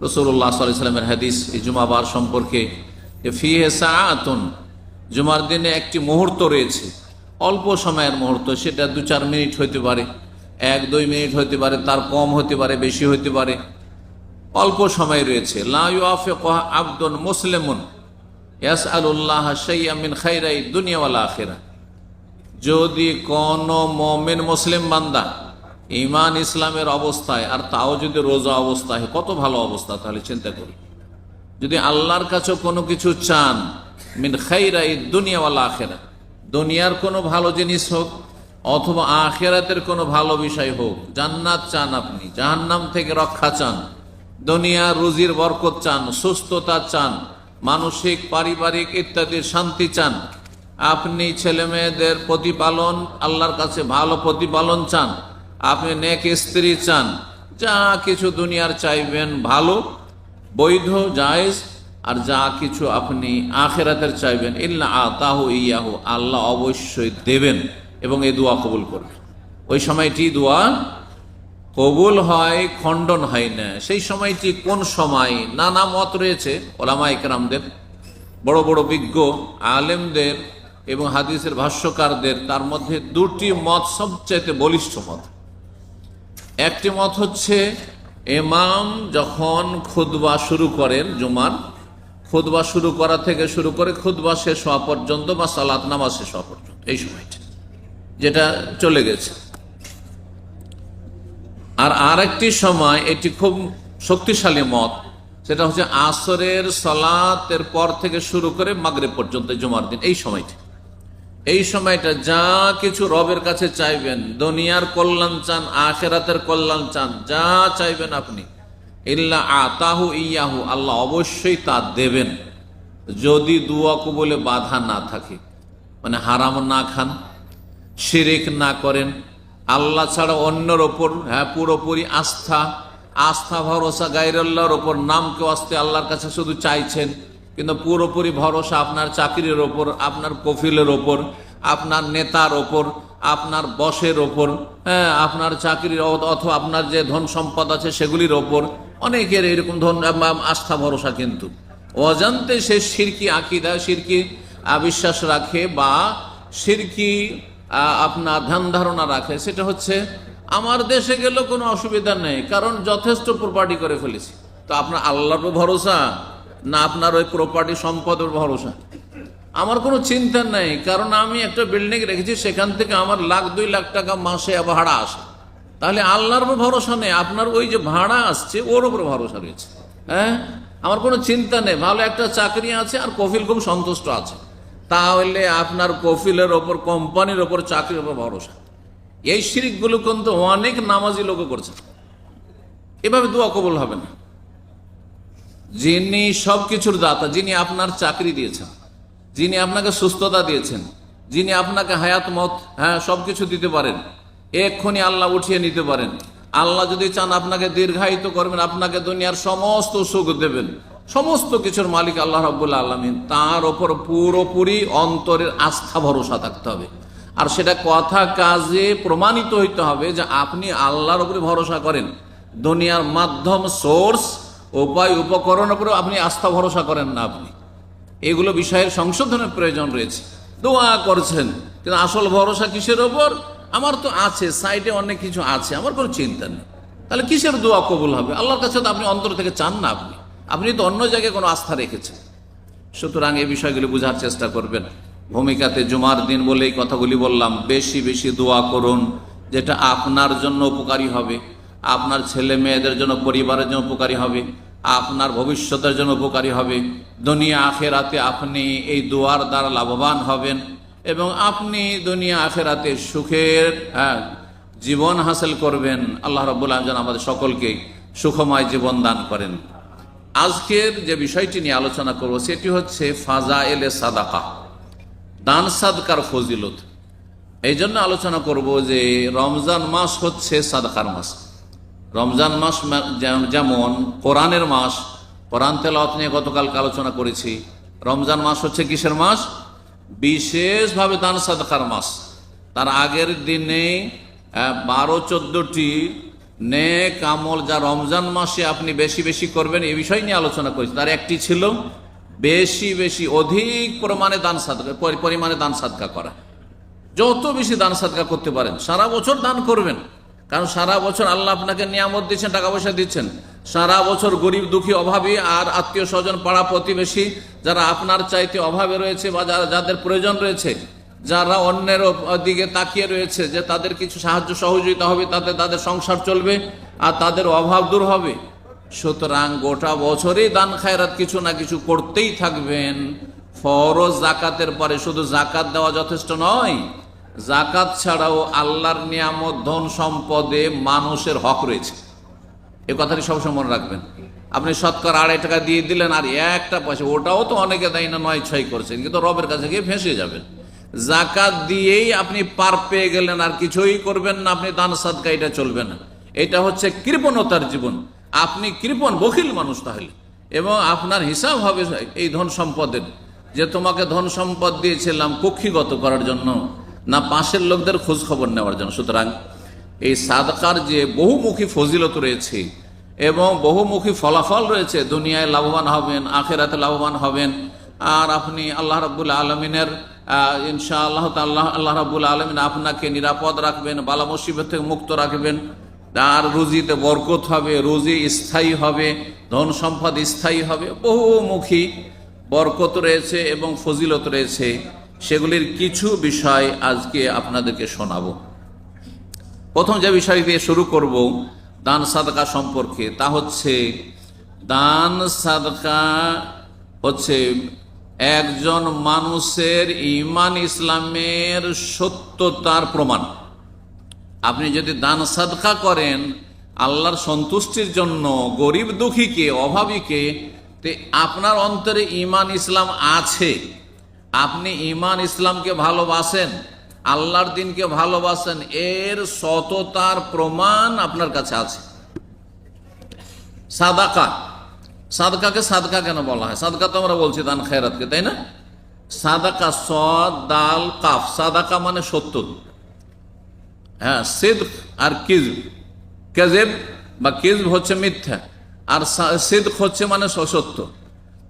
রসুল্লাহ সাল্লামের হাদিস জুমাবার সম্পর্কে ফিহে সাআতুন, জুমার দিনে একটি মুহূর্ত রয়েছে। অল্প সময়ের মুহূর্ত, সেটা দু চার মিনিট হতে পারে, এক, দুই মিনিট হতে পারে, তার কম হতে পারে, বেশি হতে পারে। অল্প সময় রয়েছে। লাফেকহ আব্দুল মুসলিমুন ইয়াস খাইরাই দুনিয়াওয়ালা আখেরা যদি কোন মমিন মুসলিম বান্দা ইমান ইসলামের অবস্থায় আর তাও যদি রোজা অবস্থায়, কত ভালো অবস্থা, তাহলে চিন্তা করি। যদি আল্লাহর কাছে কোনো কিছু চান, মিন খাইরাই দুনিয়াওয়ালা আখেরা দুনিয়ার কোনো ভালো জিনিস হোক অথবা আখেরাতের কোনো ভালো বিষয় হোক, জান্নাত চান আপনি, জাহান্নাম থেকে রক্ষা চান দুনিয়া রুজির বরকত চান, সুস্থতা চান, মানসিক, পারিবারিক ইত্যাদির শান্তি চান, আপনি ছেলে মেয়েদের প্রতিপালন, আল্লাহর কাছে ভালো প্রতিপালন চান আপনি নেক স্ত্রী চান, যা কিছু দুনিয়ার চাইবেন ভালো, বৈধ, জায়েজ, আর যা কিছু আপনি আখেরাতের চাইবেন। ইল্লা আতাহু ইয়াহু, আল্লাহ অবশ্যই দেবেন এবং এই দোয়া কবুল করবেন। ওই সময়টি দোয়া কবুল হয়, খণ্ডন হয় না। সেই সময়টি কোন সময়? নানা মত রয়েছে ওলামা ইকরামদের, বড় বড় বিজ্ঞ আলেমদের এবং হাদিসের ভাষ্যকারদের, তার মধ্যে দুটি মত সবচাইতে বলিষ্ঠ মত। একটি মত হচ্ছে এমাম যখন খুদবা শুরু করেন জুমার খুদবা শুরু করা থেকে শুরু করে খুদবা শেষ হওয়া পর্যন্ত বা সালাত নামা শেষ হওয়া পর্যন্ত, এই সময়টা, যেটা চলে গেছে। আর আরেকটি সময়, এটি খুব শক্তিশালী মত, সেটা হচ্ছে আসরের সালাতের পর থেকে শুরু করে মাগরে পর্যন্ত জুমার দিন, এই সময়টা। এই সময়টা যা কিছু রবের কাছে চাইবেন, দুনিয়ার কল্যাণ চান, আখেরাতের কল্যাণ চান, যা চাইবেন আপনি। ইল্লা আতাহু ইয়াহু, আল্লাহ অবশ্যই তা দেবেন। যদি দুয়া কবলে বাধা না থাকে মানে হারাম না খান, শিরিক না করেন, আল্লাহ ছাড়া অন্যের ওপর হ্যাঁ পুরোপুরি আস্থা আস্থা, ভরসা, গাইরাল্লাহর ওপর নাম কেউ আসতে আল্লাহর কাছে শুধু চাইছেন, কিন্তু পুরোপুরি ভরসা আপনার চাকরির ওপর, আপনার কফিলের ওপর আপনার নেতার ওপর, আপনার বসের ওপর হ্যাঁ আপনার চাকরির অথবা আপনার যে ধন সম্পদ আছে সেগুলির ওপর অনেকের এরকম ধন আস্থা, ভরসা কিন্তু। অজান্তে সে সিরকি আকিদা, সিরকি বিশ্বাস রাখে বা সিরকি আপনার ধ্যান ধারণা রাখে, সেটা হচ্ছে আমার দেশে গেলেও কোনো অসুবিধা নেই, কারণ যথেষ্ট প্রপার্টি করে ফেলেছি। তো আপনার আল্লাহর ভরসা না আপনার ওই প্রপার্টি সম্পদের ভরসা? আমার কোনো চিন্তা নেই, কারণ আমি একটা বিল্ডিং রেখেছি, সেখান থেকে আমার লাখ, দুই লাখ টাকা মাসে ভাড়া আসে। তাহলে আল্লাহর ভরসা নেই, আপনার ওই যে ভাড়া আসছে, ওর উপর ভরসা রয়েছে। হ্যাঁ? আমার কোনো চিন্তা নেই, ভালো একটা চাকরি আছে আর কফিল খুব সন্তুষ্ট আছে। তাহলে আপনার কফিলের ওপর, কোম্পানির ওপর চাকরির ওপর ভরসা। এই শিরিকগুলো কিন্তু অনেক নামাজি লোক করছে। এভাবে দোয়া কবুল হবে না। যিনি সব কিছুর দাতা, যিনি আপনার চাকরি দিয়েছেন। যিনি আপনাকে সুস্থতা দিয়েছেন, যিনি আপনাকে হায়াত, মত হ্যাঁ সব কিছু দিতে পারেন, এক্ষুনি আল্লাহ উঠিয়ে নিতে পারেন। আল্লাহ যদি চান আপনাকে দীর্ঘায়িত করবেন, আপনাকে দুনিয়ার সমস্ত সুখ দেবেন। সমস্ত কিছুর মালিক আল্লাহ রব্বুল্লা আলমিন। তার ওপর পুরোপুরি অন্তরের আস্থা, ভরসা থাকতে হবে। আর সেটা কথা কাজে প্রমাণিত হইতে হবে যে আপনি আল্লাহর উপরে ভরসা করেন। দুনিয়ার মাধ্যম, সোর্স, উপায় উপকরণ উপরে আপনি আস্থা, ভরসা করেন না আপনি। এগুলো বিষয়ের সংশোধনের প্রয়োজন রয়েছে। দোয়া করছেন, কিন্তু আসল ভরসা কিসের ওপর? আমার তো আছে, সাইডে অনেক কিছু আছে, আমার কোনো চিন্তা নেই। তাহলে কিসের দোয়া কবুল হবে? আল্লাহর কাছে তো আপনি অন্তর থেকে চান না আপনি। আপনি তো অন্য জায়গায় কোনো আস্থা রেখেছেন। সুতরাং এই বিষয়গুলি বোঝার চেষ্টা করবেন। ভূমিকাতে জুমার দিন বলে এই কথাগুলি বললাম, বেশি বেশি দোয়া করুন, যেটা আপনার জন্য উপকারী হবে। আপনার ছেলে মেয়েদের জন্য, পরিবারের জন্য উপকারী হবে। আপনার ভবিষ্যতের জন্য উপকারী হবে। দুনিয়া আখেরাতে আপনি এই দোয়ার দ্বারা লাভবান হবেন এবং আপনি দুনিয়া আখেরাতে সুখের হ্যাঁ, জীবন হাসিল করবেন। আল্লাহ রব্বুল আলম আমাদের সকলকে সুখময় জীবন দান করেন। আজকের যে বিষয়টি নিয়ে আলোচনা করব সেটি হচ্ছে ফাজা এলে সাদাকা দান সাদকার ফজিলত। এই জন্য আলোচনা করব যে রমজান মাস হচ্ছে সাদকার মাস। রমজান মাস যেমন কোরআনের মাস, কোরআন তেলাওয়াত নিয়ে গতকালকে আলোচনা করেছি। রমজান মাস হচ্ছে কিসের মাস? বিশেষভাবে দান সাদকার মাস। তার আগের দিনে বারো চোদ্দটি নেক আমল যা রমজান মাসে আপনি বেশি বেশি করবেন এই বিষয় নিয়ে আলোচনা করেছি। তার একটি ছিল বেশি বেশি অধিক পরিমাণে দান সাদকা পরিমাণে দান সাদকা করা। যত বেশি দান সাদকা করতে পারেন, সারা বছর দান করবেন। কারণ সারা বছর আল্লাহ আপনাকে নিয়ামত দিচ্ছেন, টাকা পয়সা দিচ্ছেন। সারা বছর গরিব, দুঃখী, অভাবী আর আত্মীয় স্বজন, পাড়া প্রতিবেশী যারা আপনার চাইতে অভাবে রয়েছে বা যারা যাদের প্রয়োজন রয়েছে, যারা অন্যের দিকে তাকিয়ে রয়েছে যে তাদের কিছু সাহায্য সহযোগিতা হবে, তাতে তাদের সংসার চলবে আর তাদের অভাব দূর হবে। সুতরাং গোটা বছরেই দান, খায়রাত কিছু না কিছু করতেই থাকবেন। ফরজ জাকাতের পরে শুধু জাকাত দেওয়া যথেষ্ট নয় জাকাত ছাড়াও আল্লাহর নিয়ামত, ধন সম্পদে মানুষের হক রয়েছে। এ কথাটি সবসময় মনে রাখবেন। আপনি শতকরা আড়াই টাকা দিয়ে দিলেন আর একটা পয়সা, ওটাও তো অনেকে দেয় না, নয় ছয় করছেন, কিন্তু রবের কাছে গিয়ে ফেঁসে যাবেন। জাকাত দিয়েই আপনি পার পেয়ে গেলেন আর কিছুই করবেন না, আপনি দান সাদকা, এটা চলবে না। এটা হচ্ছে কৃপণতার জীবন। আপনি কৃপণ, বখিল মানুষ তাহলে। এবং আপনার হিসাব হবে এই ধন সম্পদের। যে তোমাকে ধন সম্পদ দিয়েছিলাম, কক্ষিগত করার জন্য না পাশের লোকদের খোঁজ খবর নেওয়ার জন্য। সুতরাং এই সাদকার যে বহুমুখী ফজিলত রয়েছে এবং বহুমুখী ফলাফল রয়েছে, দুনিয়ায় লাভবান হবেন, আখেরাতে লাভবান হবেন, আর আপনি আল্লাহ রাবুল আলমিনের ইনশা আল্লাহ তাল্লাহ আল্লাহ রাবুল আলমিন আপনাকে নিরাপদ রাখবেন, বালা মুসিবত থেকে মুক্ত রাখবেন আর রুজিতে বরকত হবে, রুজি স্থায়ী হবে, ধন সম্পদ স্থায়ী হবে, বহুমুখী বরকত রয়েছে এবং ফজিলত রয়েছে। সেগুলির কিছু বিষয় আজকে আপনাদেরকে শোনাবো। প্রথম যে বিষয় দিয়ে শুরু করব দান সাদকা সম্পর্কে, তা হচ্ছে দান সাদকা হচ্ছে একজন মানুষের ইমান ইসলামের সত্যতার প্রমাণ। আপনি যদি দান সাদকা করেন, আল্লাহর সন্তুষ্টির জন্য, গরিব দুঃখীকে, অভাবীকে, তে আপনার অন্তরে ইমান ইসলাম আছে। আপনি ইমান ইসলামকে ভালোবাসেন, আল্লাহর দিনকে ভালোবাসেন, এর সততার প্রমাণ আপনার কাছে আছে। সাদাকা। সাদকাকে সাদকা কেন বলা হয়? সাদকা তো আমরা বলছি দান খেরাতকে তাই না? সাদাকা সদ, দাল, কাফ। সাদাকা মানে সত্য হ্যাঁ সিদ আর কিজ কেজেব বা কিজ হচ্ছে মিথ্যা, আর সিদ হচ্ছে মানে সত্য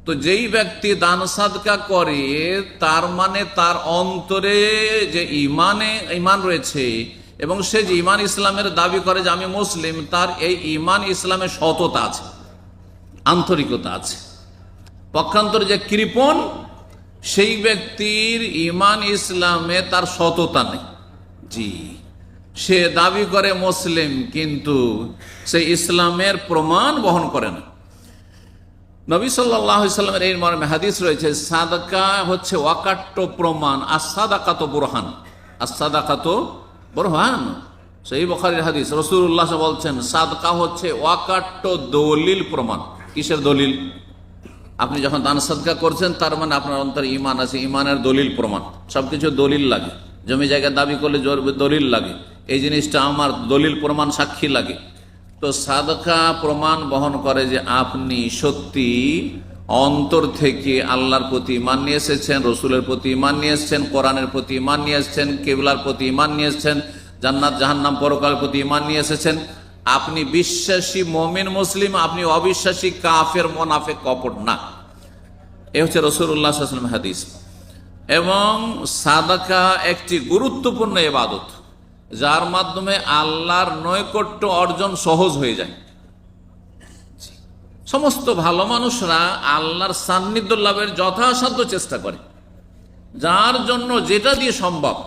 তো যেই ব্যক্তি দান সাদকা করে, তার মানে তার অন্তরে যে ইমানে ইমান রয়েছে, এবং সে যে ইমান ইসলামের দাবি করে যে আমি মুসলিম, তার এই ইমান ইসলামের সততা আছে, আন্তরিকতা আছে। পক্ষান্তরে যে কৃপণ, সেই ব্যক্তির ইমান ইসলামে তার সততা নেই। জি, সে দাবি করে মুসলিম, কিন্তু সে ইসলামের প্রমাণ বহন করে না। নবী সাল্লামের এই মর্মে হাদিস রয়েছে, সাদাকা হচ্ছে ওয়াকাট্ট প্রমাণ আর সাদাকা তো বুরহান। আর সাদাকা বুরহান সেই বখারির হাদিস রসুল্লাহ বলছেন, সাদকা হচ্ছে ওয়াকাট্ট দলিল প্রমাণ। কিসের দলিল? আপনি যখন দান সাদকা করছেন, তার মানে আপনার অন্তর ইমান আছে ইমানের দলিল প্রমাণ। সবকিছু দলিল লাগে। জমি জায়গা দাবি করলে দলিল লাগে। এই জিনিসটা আমার দলিল প্রমাণ সাক্ষী লাগে। তো সাদকা প্রমাণ বহন করে যে আপনি সত্যি অন্তর থেকে আল্লাহর প্রতি ইমান নিয়ে এসেছেন, রসুলের প্রতি ইমান নিয়ে এসেছেন, কোরআনের প্রতি ইমান নিয়ে এসেছেন, কেবলার প্রতি ইমান নিয়ে এসেছেন, জান্নাত, জাহান্নাম, পরকালের প্রতি ইমান নিয়ে এসেছেন। আপনি বিশ্বাসী মমিন, মুসলিম, আপনি অবিশ্বাসী কাফের মোনাফে কপট না। এ হচ্ছে রসুল্লাহ হাদিস। এবং সাদাকা একটি গুরুত্বপূর্ণ এবাদত যার মাধ্যমে আল্লাহর নৈকট্য অর্জন সহজ হয়ে যায়। সমস্ত ভালো মানুষরা আল্লাহর সান্নিধ্য লাভের যথাসাধ্য চেষ্টা করে। যার জন্য যেটা দিয়ে সম্ভব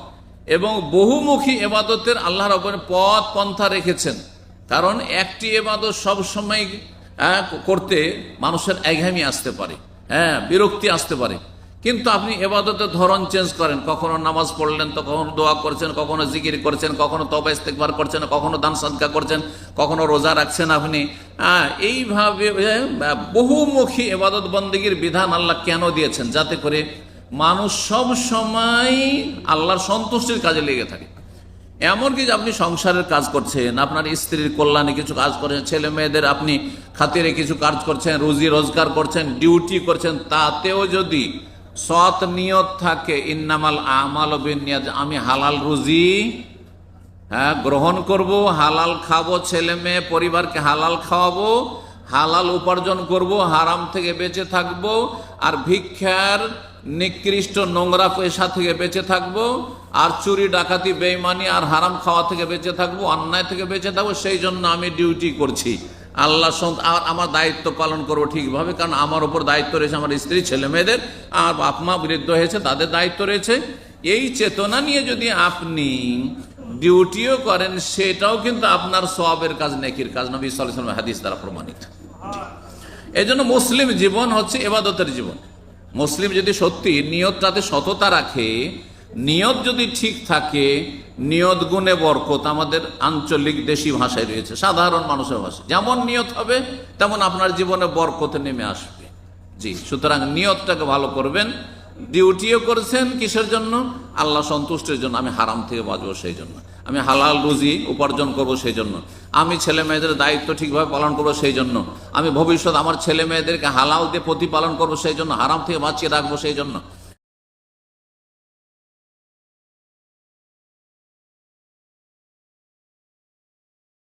এবং বহুমুখী এবাদতের আল্লাহর ওপরে পথ পন্থা রেখেছেন। কারণ একটি এবাদত সবসময় করতে মানুষের একঘামি আসতে পারে। হ্যাঁ বিরক্তি আসতে পারে। কিন্তু আপনি এবাদতের ধরন চেঞ্জ করেন। কখনো নামাজ পড়লেন, তো কখনো দোয়া করছেন, কখনো জিকির করছেন, কখনো তবা ইস্তেকবার করছেন, কখনো দান সাদকা করছেন, কখনো রোজা রাখছেন আপনি। এইভাবে বহুমুখী এবাদত বন্দীগীর বিধান আল্লাহ কেন দিয়েছেন? যাতে করে মানুষ সব সময় আল্লাহর সন্তুষ্টির কাজে লেগে থাকে। এমনকি আপনি সংসারের কাজ করছেন, আপনার স্ত্রীর কল্যাণে কিছু কাজ করছেন, ছেলে মেয়েদের আপনি খাতিরে কিছু কাজ করছেন, রুজি রোজগার করছেন ডিউটি করছেন, তাতেও যদি সৎ নিয়ত থাকে। ইন্নামাল আমাল নিয়ত আমি হালাল রুজি হ্যাঁ গ্রহণ করব, হালাল খাব, ছেলে মেয়ে, পরিবারকে হালাল খাওয়াবো, হালাল উপার্জন করব, হারাম থেকে বেঁচে থাকব, আর ভিক্ষার নিকৃষ্ট নোংরা পেশা থেকে বেঁচে থাকব, আর চুরি, ডাকাতি, বেইমানি, আর হারাম খাওয়া থেকে বেঁচে থাকব, অন্যায় থেকে বেঁচে থাকব, সেই জন্য আমি ডিউটি করছি। আল্লাহ আর আমার দায়িত্ব পালন করব ঠিকভাবে, কারণ আমার ওপর দায়িত্ব রয়েছে আমার স্ত্রী, ছেলে মেয়েদের, আর বাপ মা বৃদ্ধ হয়েছে, তাদের দায়িত্ব রয়েছে। এই চেতনা নিয়ে যদি আপনি ডিউটিও করেন, সেটাও কিন্তু আপনার সবের কাজ, নেকির কাজ, নবী সাল্লাম হাদিস দ্বারা প্রমাণিত। এই জন্য মুসলিম জীবন হচ্ছে এবাদতের জীবন। মুসলিম যদি সত্যি নিয়তটাতে সততা রাখে নিয়ত যদি ঠিক থাকে, নিয়ত গুণে বরকত আমাদের আঞ্চলিক দেশি ভাষায় রয়েছে, সাধারণ মানুষের ভাষা যেমন নিয়ত হবে, তেমন আপনার জীবনে বরকত নেমে আসবে। জি, সুতরাং নিয়তটাকে ভালো করবেন। ডিউটিও করেছেন কিসের জন্য? আল্লাহ সন্তুষ্টের জন্য। আমি হারাম থেকে বাঁচবো সেই জন্য। আমি হালাল রুজি উপার্জন করব সেই জন্য। আমি ছেলে মেয়েদের দায়িত্ব ঠিকভাবে পালন করব সেই জন্য। আমি ভবিষ্যৎ আমার ছেলে মেয়েদেরকে হালাল দিয়ে প্রতিপালন করব সেই জন্য। হারাম থেকে বাঁচিয়ে রাখব সেই জন্য।